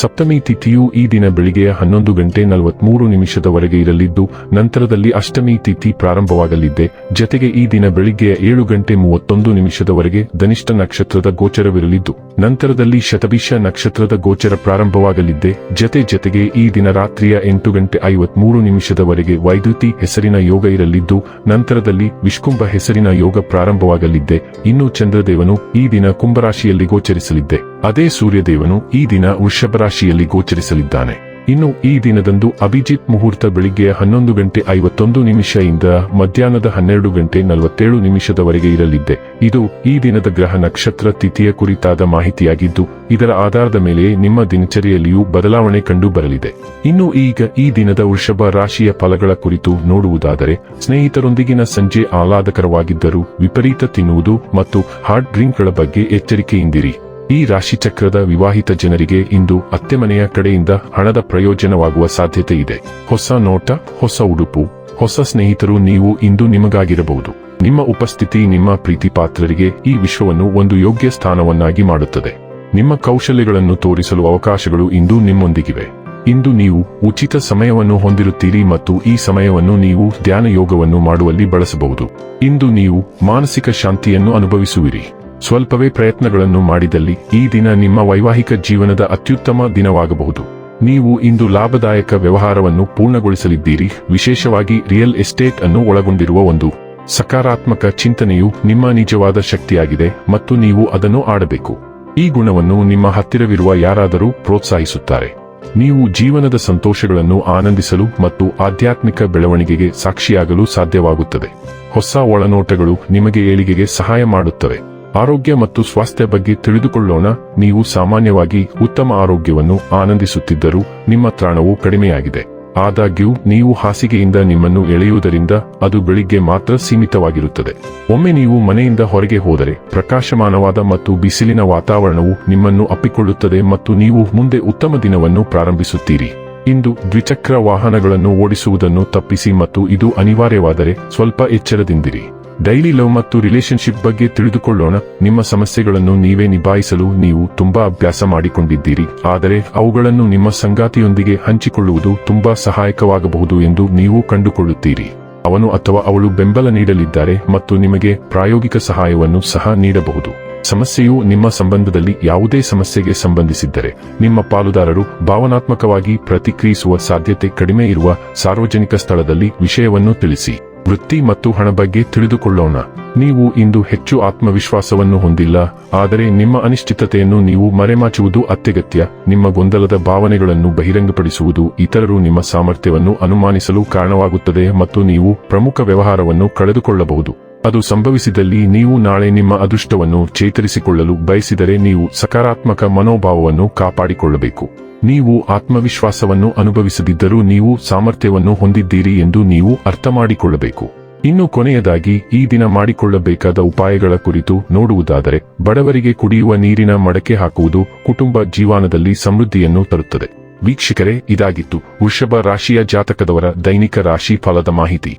ಸಪ್ತಮಿ ತಿಥಿಯು ಈ ದಿನ ಬೆಳಿಗ್ಗೆ ಹನ್ನೊಂದು ಗಂಟೆ ನಲವತ್ಮೂರು ನಿಮಿಷದವರೆಗೆ ಇರಲಿದ್ದು, ನಂತರದಲ್ಲಿ ಅಷ್ಟಮಿ ತಿಥಿ ಪ್ರಾರಂಭವಾಗಲಿದ್ದೆ ಜತೆಗೆ ಈ ದಿನ ಬೆಳಿಗ್ಗೆ ಏಳು ಗಂಟೆ ಮೂವತ್ತೊಂದು ನಿಮಿಷದವರೆಗೆ ಧನಿಷ್ಠ ನಕ್ಷತ್ರದ ಗೋಚರವಿರಲಿದ್ದು, ನಂತರದಲ್ಲಿ ಶತಭಿಷ ನಕ್ಷತ್ರದ ಗೋಚರ ಪ್ರಾರಂಭವಾಗಲಿದ್ದೆ ಜತೆ ಜತೆಗೆ ಈ ದಿನ ರಾತ್ರಿಯ ಎಂಟು ಗಂಟೆ ಐವತ್ಮೂರು ನಿಮಿಷದವರೆಗೆ ವೈದ್ಯುತಿ ಹೆಸರಿನ ಯೋಗ ಇರಲಿದ್ದು, ನಂತರದಲ್ಲಿ ವಿಷ್ಕುಂಭ ಹೆಸರಿನ ಯೋಗ ಪ್ರಾರಂಭವಾಗಲಿದ್ದೆ ಇನ್ನು ಚಂದ್ರದೇವನು ಈ ದಿನ ಕುಂಭರಾಶಿಯಲ್ಲಿ ಗೋಚರಿಸಲಿದ್ದೆ ಅದೇ ಸೂರ್ಯದೇವನು ಈ ದಿನ ವೃಷಭ ರಾಶಿಯಲ್ಲಿ ಗೋಚರಿಸಲಿದ್ದಾನೆ. ಇನ್ನು ಈ ದಿನದಂದು ಅಭಿಜಿತ್ ಮುಹೂರ್ತ ಬೆಳಿಗ್ಗೆ ಹನ್ನೊಂದು ಗಂಟೆ ಐವತ್ತೊಂದು ನಿಮಿಷದಿಂದ ಮಧ್ಯಾಹ್ನದ ಹನ್ನೆರಡು ಗಂಟೆ ನಲವತ್ತೇಳು ನಿಮಿಷದವರೆಗೆ ಇರಲಿದ್ದೆ. ಇದು ಈ ದಿನದ ಗ್ರಹ ನಕ್ಷತ್ರ ತಿಥಿಯ ಕುರಿತಾದ ಮಾಹಿತಿಯಾಗಿದ್ದು, ಇದರ ಆಧಾರದ ಮೇಲೆ ನಿಮ್ಮ ದಿನಚರಿಯಲ್ಲಿಯೂ ಬದಲಾವಣೆ ಕಂಡು ಬರಲಿದೆ ಇನ್ನು ಈಗ ಈ ದಿನದ ವೃಷಭ ರಾಶಿಯ ಫಲಗಳ ಕುರಿತು ನೋಡುವುದಾದರೆ, ಸ್ನೇಹಿತರೊಂದಿಗಿನ ಸಂಜೆ ಆಹ್ಲಾದಕರವಾಗಿದ್ದರೂ ವಿಪರೀತ ತಿನ್ನುವುದು ಮತ್ತು ಹಾರ್ಡ್ ಡ್ರಿಂಕ್ಗಳ ಬಗ್ಗೆ ಎಚ್ಚರಿಕೆಯಿಂದಿರಿ. ಈ ರಾಶಿಚಕ್ರದ ವಿವಾಹಿತ ಜನರಿಗೆ ಇಂದು ಅತ್ತೆ ಮನೆಯ ಕಡೆಯಿಂದ ಹಣದ ಪ್ರಯೋಜನವಾಗುವ ಸಾಧ್ಯತೆ ಇದೆ. ಹೊಸ ನೋಟ, ಹೊಸ ಉಡುಪು, ಹೊಸ ಸ್ನೇಹಿತರು ನೀವು ಇಂದು ನಿಮಗಾಗಿರಬಹುದು. ನಿಮ್ಮ ಉಪಸ್ಥಿತಿ ನಿಮ್ಮ ಪ್ರೀತಿ ಪಾತ್ರರಿಗೆ ಈ ವಿಶ್ವವನ್ನು ಒಂದು ಯೋಗ್ಯ ಸ್ಥಾನವನ್ನಾಗಿ ಮಾಡುತ್ತದೆ. ನಿಮ್ಮ ಕೌಶಲ್ಯಗಳನ್ನು ತೋರಿಸಲು ಅವಕಾಶಗಳು ಇಂದು ನಿಮ್ಮೊಂದಿಗಿವೆ. ಇಂದು ನೀವು ಉಚಿತ ಸಮಯವನ್ನು ಹೊಂದಿರುತ್ತೀರಿ ಮತ್ತು ಈ ಸಮಯವನ್ನು ನೀವು ಧ್ಯಾನ ಯೋಗವನ್ನು ಮಾಡುವಲ್ಲಿ ಬಳಸಬಹುದು. ಇಂದು ನೀವು ಮಾನಸಿಕ ಶಾಂತಿಯನ್ನು ಅನುಭವಿಸುವಿರಿ. ಸ್ವಲ್ಪವೇ ಪ್ರಯತ್ನಗಳನ್ನು ಮಾಡಿದಲ್ಲಿ ಈ ದಿನ ನಿಮ್ಮ ವೈವಾಹಿಕ ಜೀವನದ ಅತ್ಯುತ್ತಮ ದಿನವಾಗಬಹುದು. ನೀವು ಇಂದು ಲಾಭದಾಯಕ ವ್ಯವಹಾರವನ್ನು ಪೂರ್ಣಗೊಳಿಸಲಿದ್ದೀರಿ. ವಿಶೇಷವಾಗಿ ರಿಯಲ್ ಎಸ್ಟೇಟ್ ಅನ್ನು ಒಳಗೊಂಡಿರುವ ಒಂದು ಸಕಾರಾತ್ಮಕ ಚಿಂತನೆಯು ನಿಮ್ಮ ನಿಜವಾದ ಶಕ್ತಿಯಾಗಿದೆ ಮತ್ತು ನೀವು ಅದನ್ನು ಆಡಬೇಕು. ಈ ಗುಣವನ್ನು ನಿಮ್ಮ ಹತ್ತಿರವಿರುವ ಯಾರಾದರೂ ಪ್ರೋತ್ಸಾಹಿಸುತ್ತಾರೆ. ನೀವು ಜೀವನದ ಸಂತೋಷಗಳನ್ನು ಆನಂದಿಸಲು ಮತ್ತು ಆಧ್ಯಾತ್ಮಿಕ ಬೆಳವಣಿಗೆಗೆ ಸಾಕ್ಷಿಯಾಗಲು ಸಾಧ್ಯವಾಗುತ್ತದೆ. ಹೊಸ ಒಳನೋಟಗಳು ನಿಮಗೆ ಏಳಿಗೆಗೆ ಸಹಾಯ ಮಾಡುತ್ತವೆ. ಆರೋಗ್ಯ ಮತ್ತು ಸ್ವಾಸ್ಥ್ಯ ಬಗ್ಗೆ ತಿಳಿದುಕೊಳ್ಳೋಣ. ನೀವು ಸಾಮಾನ್ಯವಾಗಿ ಉತ್ತಮ ಆರೋಗ್ಯವನ್ನು ಆನಂದಿಸುತ್ತಿದ್ದರೂ ನಿಮ್ಮ ತ್ರಾಣವು ಕಡಿಮೆಯಾಗಿದೆ. ಆದಾಗ್ಯೂ, ನೀವು ಹಾಸಿಗೆಯಿಂದ ನಿಮ್ಮನ್ನು ಎಳೆಯುವುದರಿಂದ ಅದು ಬೆಳಿಗ್ಗೆ ಮಾತ್ರ ಸೀಮಿತವಾಗಿರುತ್ತದೆ. ಒಮ್ಮೆ ನೀವು ಮನೆಯಿಂದ ಹೊರಗೆ ಹೋದರೆ, ಪ್ರಕಾಶಮಾನವಾದ ಮತ್ತು ಬಿಸಿಲಿನ ವಾತಾವರಣವು ನಿಮ್ಮನ್ನು ಅಪ್ಪಿಕೊಳ್ಳುತ್ತದೆ ಮತ್ತು ನೀವು ಮುಂದೆ ಉತ್ತಮ ದಿನವನ್ನು ಪ್ರಾರಂಭಿಸುತ್ತೀರಿ. ಇಂದು ದ್ವಿಚಕ್ರ ವಾಹನಗಳನ್ನು ಓಡಿಸುವುದನ್ನು ತಪ್ಪಿಸಿ ಮತ್ತು ಇದು ಅನಿವಾರ್ಯವಾದರೆ ಸ್ವಲ್ಪ ಎಚ್ಚರದಿಂದಿರಿ. ಡೈಲಿ ಲವ್ ಮತ್ತು ರಿಲೇಶನ್ಶಿಪ್ ಬಗ್ಗೆ ತಿಳಿದುಕೊಳ್ಳೋಣ. ನಿಮ್ಮ ಸಮಸ್ಯೆಗಳನ್ನು ನೀವೇ ನಿಭಾಯಿಸಲು ನೀವು ತುಂಬಾ ಅಭ್ಯಾಸ ಮಾಡಿಕೊಂಡಿದ್ದೀರಿ. ಆದರೆ ಅವುಗಳನ್ನು ನಿಮ್ಮ ಸಂಗಾತಿಯೊಂದಿಗೆ ಹಂಚಿಕೊಳ್ಳುವುದು ತುಂಬಾ ಸಹಾಯಕವಾಗಬಹುದು ಎಂದು ನೀವು ಕಂಡುಕೊಳ್ಳುತ್ತೀರಿ. ಅವನು ಅಥವಾ ಅವಳು ಬೆಂಬಲ ನೀಡಲಿದ್ದಾರೆ ಮತ್ತು ನಿಮಗೆ ಪ್ರಾಯೋಗಿಕ ಸಹಾಯವನ್ನು ಸಹ ನೀಡಬಹುದು. ಸಮಸ್ಯೆಯು ನಿಮ್ಮ ಸಂಬಂಧದಲ್ಲಿ ಯಾವುದೇ ಸಮಸ್ಯೆಗೆ ಸಂಬಂಧಿಸಿದ್ದರೆ, ನಿಮ್ಮ ಪಾಲುದಾರರು ಭಾವನಾತ್ಮಕವಾಗಿ ಪ್ರತಿಕ್ರಿಯಿಸುವ ಸಾಧ್ಯತೆ ಕಡಿಮೆ ಇರುವ ಸಾರ್ವಜನಿಕ ಸ್ಥಳದಲ್ಲಿ ವಿಷಯವನ್ನು ತಿಳಿಸಿ. ವೃತ್ತಿ ಮತ್ತು ಹಣ ಬಗ್ಗೆ ತಿಳಿದುಕೊಳ್ಳೋಣ. ನೀವು ಇಂದು ಹೆಚ್ಚು ಆತ್ಮವಿಶ್ವಾಸವನ್ನು ಹೊಂದಿಲ್ಲ, ಆದರೆ ನಿಮ್ಮ ಅನಿಶ್ಚಿತತೆಯನ್ನು ನೀವು ಮರೆಮಾಚುವುದು ಅತ್ಯಗತ್ಯ. ನಿಮ್ಮ ಗೊಂದಲದ ಭಾವನೆಗಳನ್ನು ಬಹಿರಂಗಪಡಿಸುವುದು ಇತರರು ನಿಮ್ಮ ಸಾಮರ್ಥ್ಯವನ್ನು ಅನುಮಾನಿಸಲು ಕಾರಣವಾಗುತ್ತದೆ ಮತ್ತು ನೀವು ಪ್ರಮುಖ ವ್ಯವಹಾರವನ್ನು ಕಳೆದುಕೊಳ್ಳಬಹುದು. ಅದು ಸಂಭವಿಸಿದಲ್ಲಿ ನೀವು ನಾಳೆ ನಿಮ್ಮ ಅದೃಷ್ಟವನ್ನು ಚೇತರಿಸಿಕೊಳ್ಳಲು ಬಯಸಿದರೆ ನೀವು ಸಕಾರಾತ್ಮಕ ಮನೋಭಾವವನ್ನು ಕಾಪಾಡಿಕೊಳ್ಳಬೇಕು. ನೀವು ಆತ್ಮವಿಶ್ವಾಸವನ್ನು ಅನುಭವಿಸದಿದ್ದರೂ ನೀವು ಸಾಮರ್ಥ್ಯವನ್ನು ಹೊಂದಿದ್ದೀರಿ ಎಂದು ನೀವು ಅರ್ಥ ಮಾಡಿಕೊಳ್ಳಬೇಕು ಇನ್ನು ಕೊನೆಯದಾಗಿ, ಈ ದಿನ ಮಾಡಿಕೊಳ್ಳಬೇಕಾದ ಉಪಾಯಗಳ ಕುರಿತು ನೋಡುವುದಾದರೆ, ಬಡವರಿಗೆ ಕುಡಿಯುವ ನೀರಿನ ಮಡಕೆ ಹಾಕುವುದು ಕುಟುಂಬ ಜೀವನದಲ್ಲಿ ಸಮೃದ್ಧಿಯನ್ನು ತರುತ್ತದೆ. ವೀಕ್ಷಕರೇ, ಇದಾಗಿತ್ತು. ವೃಷಭ ರಾಶಿಯ ಜಾತಕದವರ ದೈನಿಕ ರಾಶಿ ಫಲದ ಮಾಹಿತಿ.